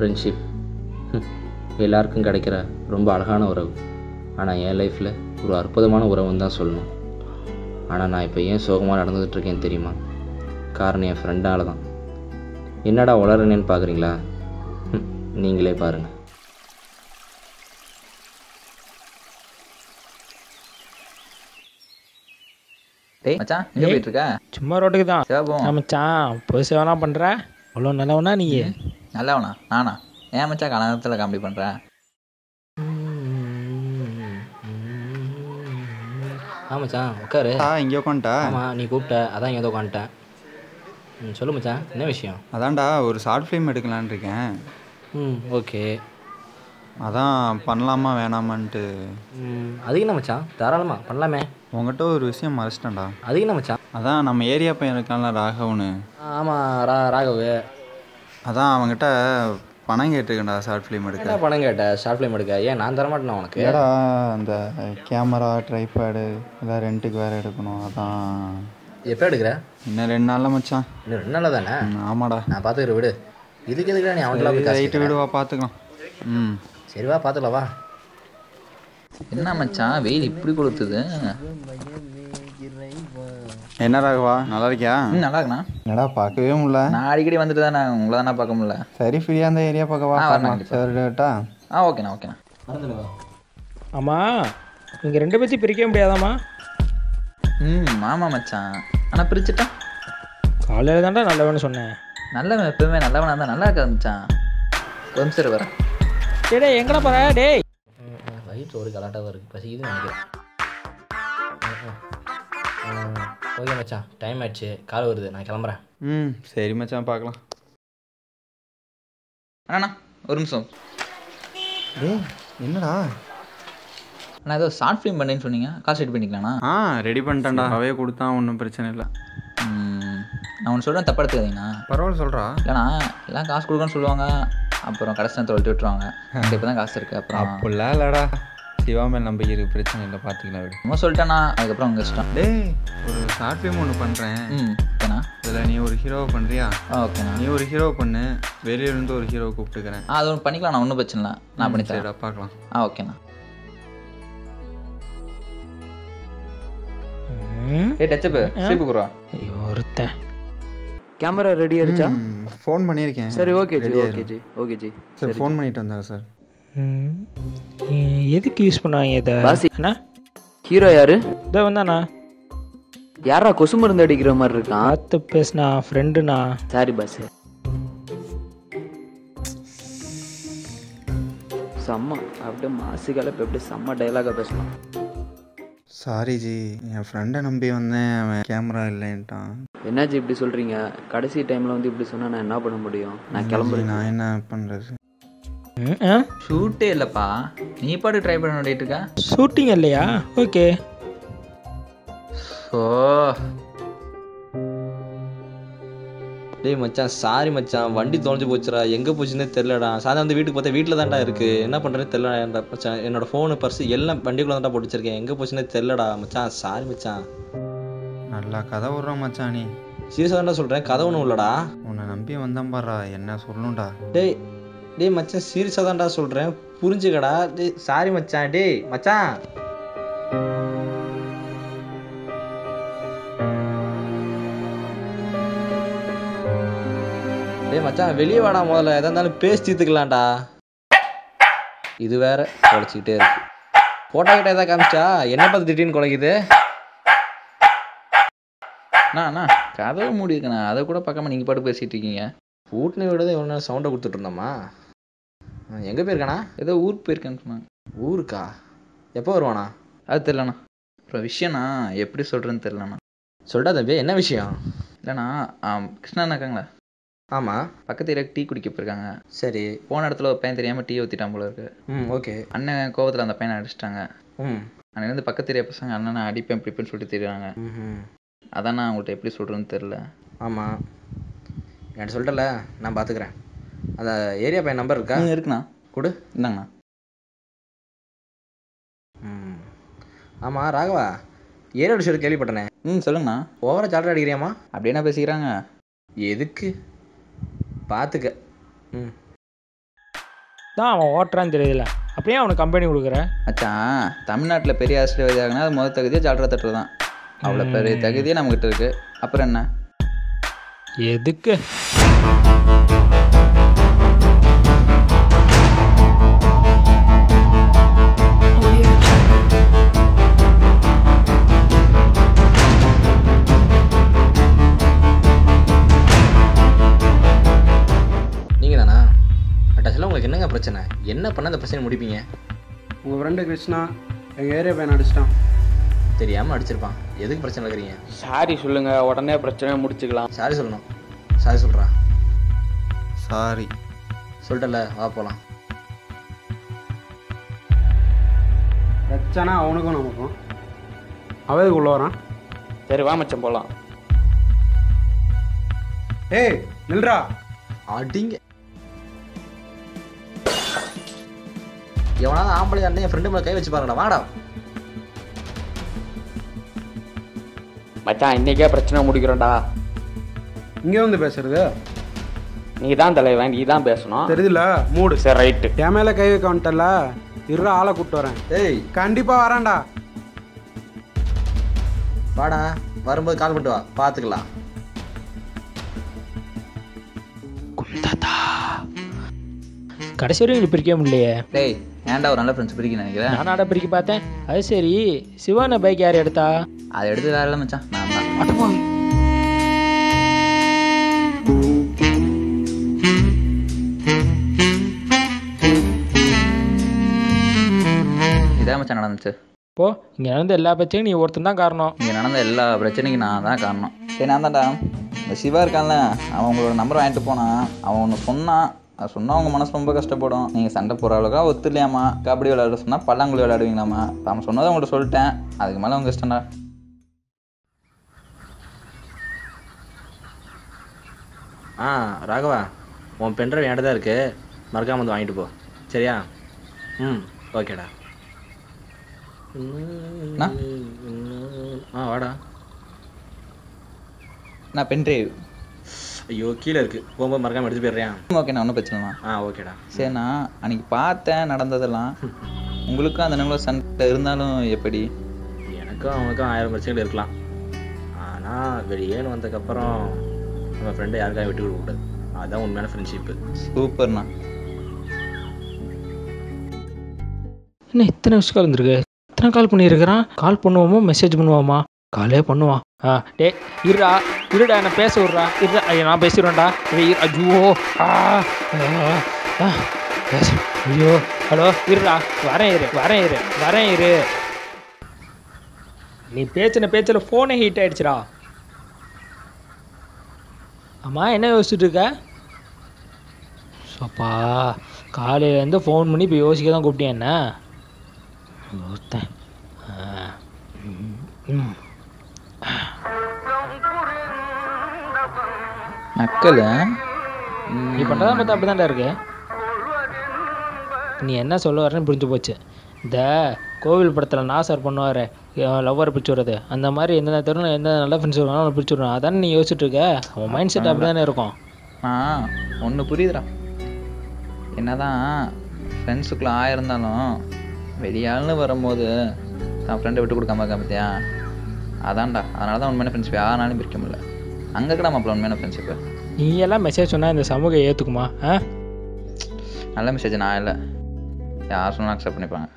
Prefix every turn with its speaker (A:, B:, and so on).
A: Friendship எல்லாருக்கும் கிடைக்கிற ரொம்ப அழகான உறவு. ஆனால் என் லைஃப்பில் ஒரு அற்புதமான உறவுன்னு தான் சொல்லணும். ஆனால் நான் இப்போ ஏன் சோகமாக நடந்துகிட்ருக்கேன்னு தெரியுமா? காரணம் என் ஃப்ரெண்டால தான். என்னடா வளரனேன்னு பார்க்குறீங்களா நீங்களே பாருங்கள்
B: டேய் மச்சான் எங்க போயிட்டு இருக்க
C: சும்மா ரோட்டுக்கு தான். மச்சான் போய் சேவனா பண்ணுற அவ்வளோ நல்லவனா நீ?
B: நல்லவனா? நானா? ஏன் மச்சான் கனகத்தில் காமெடி பண்ற?
A: ஆமாச்சான் உட்காரு.
D: ஆ இங்கே உட்காந்துட்டா
A: ஆமாம் நீ கூப்பிட்ட. அதான் இங்கே உட்காந்துட்டேன் ம் சொல்லு மச்சான். என்ன விஷயம்?
D: அதான்டா ஒரு ஷார்ட் ஃபிலிம் எடுக்கலான்னு இருக்கேன்.
A: ம் ஓகே.
D: அதான் பண்ணலாமா வேணாமான்ட்டு.
A: ம் அது என்ன மச்சான்? தாராளமாக பண்ணலாமே.
D: உங்ககிட்ட ஒரு விஷயம் மறைச்சிட்டேன்டா.
A: அது என்ன மச்சான்?
D: அதான் நம்ம ஏரியா பையன் இருக்கான்ல ராகவனு.
A: ஆமாம் ரா ராகவு.
D: அதான் அவங்ககிட்ட பணம் கேட்டிருக்கேன்டா ஷார்ட் ஃபிலிம் எடுக்க.
A: என்ன பணம் கேட்ட? ஷார்ட் ஃபிலிம் எடுக்க? ஏன் நான் தரமாட்டேனா உனக்கு?
D: ஏடா அந்த கேமரா ட்ரைபேடு எல்லாம் ரெண்ட்டுக்கு வேறு எடுக்கணும் அதான்.
A: எப்போ எடுக்கிற?
D: இன்னும் ரெண்டு நாளில் மச்சான்.
A: இன்னும் ரெண்டு நாள் தானே?
D: ஆமாடா.
A: நான் பார்த்துக்கிறேன் விடு. இதுக்கு எதுக்குடா நீ காசு
D: ரைட்டு? விடுவா பார்த்துக்கலாம் ம்.
A: சரி வா பார்த்துக்கலாம் வா.
B: என்ன மச்சான் வெயில் இப்படி கொளுத்துது?
D: என்ன ராகவா? நல்லா இருக்கியா?
B: ம் நல்லா இருக்குண்ணா.
D: என்னடா பார்க்கவே முடியல.
B: நான் அடிக்கடி வந்துட்டு தான் நான் உங்களை தானே பார்க்க முடியல.
D: சரி ஃப்ரீயாக அந்த ஏரியா பார்க்க வா
B: ஆ, ஓகேண்ணா ஓகேண்ணா.
C: ஆமாம் நீங்கள் ரெண்டு பேர்த்தையும் பிரிக்க முடியாதாம்மா?
B: ம் ஆமாம் மச்சான். ஆனால் பிரிச்சுட்டா?
C: காலையில் தான்டா நல்லவன்னு சொன்னேன்
B: நல்லவன் எப்பவுமே நல்லவனா இருந்தால் நல்லா இருக்காது மச்சான். இரு வரேன்
C: டேய் டேய் எங்கடா போற? டேய்.
A: வயிற்று ஒரு கலாட்டாக இருக்குது பசிக்குதுன்னு நினைக்கிறேன். ஓகே மச்சான் டைம் ஆயிடுச்சு. கால் வருது நான் கிளம்புறேன்.
D: ம் சரி மச்சான் பார்க்கலாம்.
B: அண்ணா ஒரு நிமிஷம்.
D: டேய் என்னடா?
B: அண்ணா ஏதோ ஷார்ட் ஃபிலிம் பண்ணேன்னு சொன்னீங்க. காசு ரெடி பண்ணிக்கலாண்ணா
D: ஆ ரெடி பண்ணிட்டேன்டா. அவையே கொடுத்தா ஒன்றும் பிரச்சனை இல்லை.
B: ம், நான் ஒன்று சொல்கிறேன் தப்பா எடுத்துக்காதீங்கண்ணா.
D: பரவாயில்ல சொல்கிறா
B: இல்லைண்ணா எல்லாம் காசு கொடுக்கணும்னு சொல்லுவாங்க. அப்புறம் கடைசி நேரத்தில் விட்டுருவாங்க. இப்போ தான் காசு இருக்குது அப்புறம்.
D: அப்படிலாம் இல்லைடா. சிவா மேல் நம்பிக்கை இருக்கு பிரச்சனை இல்லை பார்த்துக்கலாம் விடு
B: சும்மா சொல்லிட்டேண்ணா அதுக்கப்புறம் உங்கள் இஷ்டம்.
D: டேய் ஒரு ஷார்ட் ஃபிலிம் ஒன்று பண்ணுறேன்
B: ம் ஓகேண்ணா.
D: இதில் நீ ஒரு ஹீரோவை பண்ணுறியா
B: ஆ ஓகேண்ணா.
D: நீ ஒரு ஹீரோ பண்ணு. வெளியிலேருந்து ஒரு ஹீரோவை கூப்பிட்டுக்கிறேன்.
B: ஆ அது ஒன்று பண்ணிக்கலாம் நான் ஒன்றும் பிரச்சனை இல்லை. நான் பண்ணி தரேன்
D: பார்க்கலாம்.
B: ஆ ஓகேண்ணா. ஏ டச்சப்பு சீப்பு
C: ஒருத்தன்.
E: கேமரா ரெடி ஆயிடுச்சா
D: ஃபோன் பண்ணியிருக்கேன்.
E: சரி okay ji okay. Ji okay ji.
D: சரி ஃபோன் பண்ணிட்டு வந்தாங்க சார்.
C: எதுக்கு யூஸ் பண்ணுவாங்க இதை?
E: பாசி.
C: அண்ணா?
E: ஹீரோ யாரு?
C: இதோ வந்தாண்ணா.
E: யாரா கொசு மருந்து அடிக்கிற மாதிரி இருக்கான்
C: பார்த்து பேசுனா ஃப்ரெண்டுண்ணா
E: சாரி பாஸ் செம்ம அப்படியே மாசு கலப்பு அப்படியே செம்ம டைலாக பேசலாம்.
D: சாரி ஜி என் ஃப்ரெண்டை நம்பி வந்தேன் அவன் கேமரா இல்லைன்ட்டான்.
E: என்னாச்சு இப்படி சொல்றீங்க? கடைசி டைம்ல வந்து இப்படி சொன்னா நான் என்ன பண்ண முடியும்? நான் கிளம்புறேன்.
D: நான் என்ன பண்ணுறது
B: ஷூட்டே இல்லைப்பா. நீ பாட்டு ட்ரை பண்ண வேண்டிட்டு இருக்க?
C: ஷூட்டிங் இல்லையா ஓகே
B: ஓ
A: டேய் மச்சான் சாரி மச்சான். வண்டி தொலைஞ்சு போச்சுடா. எங்கே போச்சுன்னே தெரிலடா சாயந்தரம் வந்து வீட்டுக்கு பார்த்தா வீட்டில் தான்டா இருக்குது என்ன பண்ணுறேன்னு தெரிலடா மச்சான் என்னோட ஃபோனு பர்ஸ் எல்லாம் வண்டிக்குள்ளே தான்டா போட்டு வச்சிருக்கேன் எங்கே போச்சுன்னே தெரிலடா மச்சான். சாரி மச்சான்.
D: நல்லா கதை விட்றான் மச்சான் நீ.
A: சீரியஸாக தான்டா சொல்கிறேன் கதை ஒன்றும் இல்லடா.
D: உன்னை நம்பி வந்தேன் பாரா என்ன சொல்லணும்டா.
A: டேய் டேய் மச்சான் சீரியஸாக தான்டா சொல்கிறேன் புரிஞ்சுக்கடா. டேய் சாரி மச்சான் டேய் மச்சான். டேய் மச்சான் வெளியே வாடா முதல்ல. எதா இருந்தாலும் பேசி தீர்த்துக்கலாம்டா. இது வேற குலைச்சிக்கிட்டே இருக்கு. போட்டோ கிட்ட எதாவது காமிச்சா என்ன பார்த்து திடீர்னு குலைக்குது
B: அண்ணா அண்ணா கதவு மூடி இருக்குண்ணா அதை கூட பார்க்காம நீங்கள் பாட்டு பேசிட்டு இருக்கீங்க.
A: பூட்டின விடதான் எவ்வளோ நேரம் சவுண்டை கொடுத்துட்டு இருந்தோமா? எங்கே போயிருக்கானா?
B: ஏதோ ஊருக்கு போயிருக்கேன்னு சொன்னாங்க.
A: ஊருக்கா? எப்போ வருவானா?
B: அது தெரிலண்ணா அப்புறம் விஷயம்ண்ணா எப்படி சொல்கிறேன்னு தெரிலண்ணா
A: சொல்லிட்டா தம்பி என்ன விஷயம்?
B: இல்லைண்ணா கிருஷ்ணா இருக்காங்களா?
A: ஆமாம்
B: பக்கத்து ஏரியா டீ குடிக்க போயிருக்காங்க.
A: சரி.
B: போன இடத்துல ஒரு பையன் தெரியாமல் டீ ஊற்றிட்டான் போல இருக்கு.
A: ம் ஓகே.
B: அண்ணன் கோவத்தில் அந்த பையனை அடிச்சிட்டாங்க.
A: ம்.
B: வந்து பக்கத்து ஏரியா பசங்க அண்ணனை அடிப்பேன் பிடிப்பேன்னு சொல்லிட்டு தெரியுறாங்க.
A: ம்
B: அதான் நான் உங்கள்கிட்ட எப்படி சொல்கிறேன்னு தெரில
A: ஆமாம் என்கிட்ட சொல்லிட்டல நான் பார்த்துக்கிறேன் அந்த ஏரியா பையன் நம்பர் இருக்கா?
B: இருக்குண்ணா.
A: கொடு.
B: இந்தாங்கண்ணா.
A: ம். ஆமாம் ராகவா ஏரியா விஷயம் கேள்விப்பட்டனே.
B: ம் சொல்லுங்கண்ணா.
A: ஓவரா அடிக்கிறியாமா?
B: அப்படி என்ன பேசிக்கிறாங்க?
A: எதுக்கு? பார்த்துக்க ம்.
C: தான் அவன் ஓட்டுறான்னு தெரியுதுல அப்படியே அவனுக்கு கம்பெனி கொடுக்குற.
B: மச்சான் தமிழ்நாட்டில் பெரிய ஆசிரியர் அது முதல் தகுதியே ஜால்ரா தட்டுறது தான் அவ்வளோ பெரிய தகுதியே நம்மக்கிட்ட இருக்குது அப்புறம் என்ன?
C: எதுக்கு?
A: உங்களுக்கு என்னங்க பிரச்சனை? என்ன பண்ண அந்த பிரச்சனை முடிப்பீங்க?
F: உங்கள் ஃப்ரெண்டு கிருஷ்ணா எங்கள் ஏரியா பையன் அடிச்சிட்டான்
A: தெரியாமல் அடிச்சிருப்பான் எதுக்கு பிரச்சனை இருக்கிறீங்க?
E: சாரி சொல்லுங்க உடனே பிரச்சனை முடிச்சுக்கலாம்.
A: சாரி சொல்லணும். சாரி சொல்கிறா
D: சாரி
A: சொல்லிட்டல வா போகலாம்
F: பிரச்சனை அவனுக்கும் நமக்கும். உள்ள வரான்?
E: சரி வா மச்சான் போகலாம்
F: ஏய் நில்றா.
A: அடிங்க. எவனாவது ஆம்பளை அண்ணன் என் ஃப்ரெண்டு மேலே கை வச்சு பாருங்கடா வாடா.
E: மச்சான் இன்னைக்கே பிரச்சனை முடிக்கிறோம்டா.
F: இங்கே வந்து பேசுறது?
E: நீ தான் தலைவன் நீ தான் பேசணும்.
F: தெரியுதுல மூடு.
E: சரி ரைட்டு.
F: என் மேலே கை வைக்க வந்துட்டல இருற ஆளை கூப்பிட்டு வரேன்.
A: ஏய்.
F: கண்டிப்பாக வரேன்டா.
A: வாடா வரும்போது கால் பண்ணிட்டு வா பார்த்துக்கலாம்
C: கடைசி வரையும் இங்கே பிரிக்க முடியலையே.
B: டேய் ஏன்டா ஒரு நல்ல ஃப்ரெண்ட்ஸ் பிரிக்க நினைக்கிறேன்?
C: நானாட பிரிக்க பார்த்தேன். அது சரி. சிவான பைக் யார் எடுத்தா?
B: அதை எடுத்து வேற இல்லை மச்சான். நான் தான். இதான் மச்சான் நடந்துச்சு.
C: போ இங்கே நடந்த எல்லா பிரச்சனையும் நீ ஒருத்தன் தான் காரணம்.
B: இங்கே நடந்த எல்லா பிரச்சனைக்கும் நான் தான் காரணம். சரி நான் தான்டா. இந்த சிவா இருக்கான்ல அவன் உங்களோட நம்பர் வாங்கிட்டு போனான். அவன் ஒன்று சொன்னான். அது சொன்னால் அவங்க மனசு ரொம்ப கஷ்டப்படும். நீங்கள் சண்டை போகிற அளவுக்கு ஒத்துலையாமா கபடி விளையாட சொன்னால் பல்லாங்குழி விளையாடுவீங்களாமா அவன் சொன்னதை உங்கள்கிட்ட சொல்லிட்டேன். அதுக்கு மேலே உங்கள் இஷ்டம்டா.
A: ஆ ராகவா உன் பென்ட்ரைவ் என்கிட்ட தான் இருக்கு. மறக்காம வந்து வாங்கிட்டு போ. சரியா? ம் ஓகேடா? ஆ வாடா.
B: நான் பென்ட்ரைவ்
A: ஐயோ கீழே இருக்கு. போகும்போது மறக்காம எடுத்து போயிடுறியா?
B: ஓகே நான் ஒன்றும் பிரச்சனை இல்லை
A: ஆ ஓகேடா
B: சரி நான் அன்னைக்கு பார்த்தேன் நடந்ததெல்லாம். உங்களுக்கும் அந்த நிமிடம் சண்டை இருந்தாலும் எப்படி?
A: எனக்கும் அவனுக்கும் ஆயிரம் பிரச்சனைகள் இருக்கலாம். ஆனால் வெளியேன்னு வந்ததுக்கப்புறம் நம்ம ஃப்ரெண்டை யாருக்காக விட்டு கொடுக்கக்கூடாது அதுதான் உண்மையான ஃப்ரெண்ட்ஷிப்பு
B: சூப்பர்ண்ணா.
C: என்ன இத்தனை விஷயம் கால் வந்திருக்கு இத்தனை கால் பண்ணியிருக்கிறான். கால் பண்ணுவோமா மெசேஜ் பண்ணுவோமா? காலே பண்ணுவான். ஆ டே இருடா இருடா என்ன பேச விட்றா. இருடா ஐயா நான் பேசிடுவேன்டா. டேய், இரு ஐயோ ஆ ஆ, பேச ஐயோ ஹலோ இருடா வரேன் இரு வரேன் இரு வரேன் இரு. நீ பேச்சின பேச்சில் ஃபோனே ஹீட் ஆகிடுச்சிடா அம்மா என்ன யோசிச்சுட்டு இருக்க? சோப்பா காலையிலேருந்து ஃபோன் பண்ணி இப்போ யோசிக்க தான் கூப்பிட்டேன் என்ன? ஒருத்தன் ஆ, ம்,
B: நக்கல்?
C: நீ பண்ணுறதா பார்த்தா அப்படி தான்டா இருக்கு. நீ என்ன சொல்ல வரேன்னு புரிஞ்சு போச்சு. இந்த கோவில் படத்தில் நாசர் பண்ணுவார் லவ்வர் பிடிச்சி விடுறது. அந்த மாதிரி எந்த நேரத்திலும் எந்த நல்ல ஃப்ரெண்ட்ஸ் வருவாங்க அவனை பிடிச்சி விடுவான் அதானே நீ யோசிச்சுட்டு இருக்க? அவன் மைண்ட் செட் அப்படி தானே இருக்கும்.
B: ஆ ஒன்று புரியுதுடா. என்னதான் ஃப்ரெண்ட்ஸுக்குள்ளே ஆயிருந்தாலும் வெளியாள்னு வரும்போது தான் ஃப்ரெண்டை விட்டு கொடுக்காம இருக்கா பார்த்தியா? அதான்டா. அதனால தான் உண்மையான ஃப்ரெண்ட்ஷிப் யாரானாலும் பிரிக்க முடியல. அங்கே கூட மாப்பிள்ள உண்மையான ஃப்ரெண்ட்ஷிப்பு
C: நீ எல்லாம் மெசேஜ் சொன்னால் இந்த சமூகம் ஏற்றுக்குமா ஆ?
B: நல்ல மெசேஜ் நான் இல்லை. யார் சொன்னாலும் அக்செப்ட் பண்ணிப்பாங்க.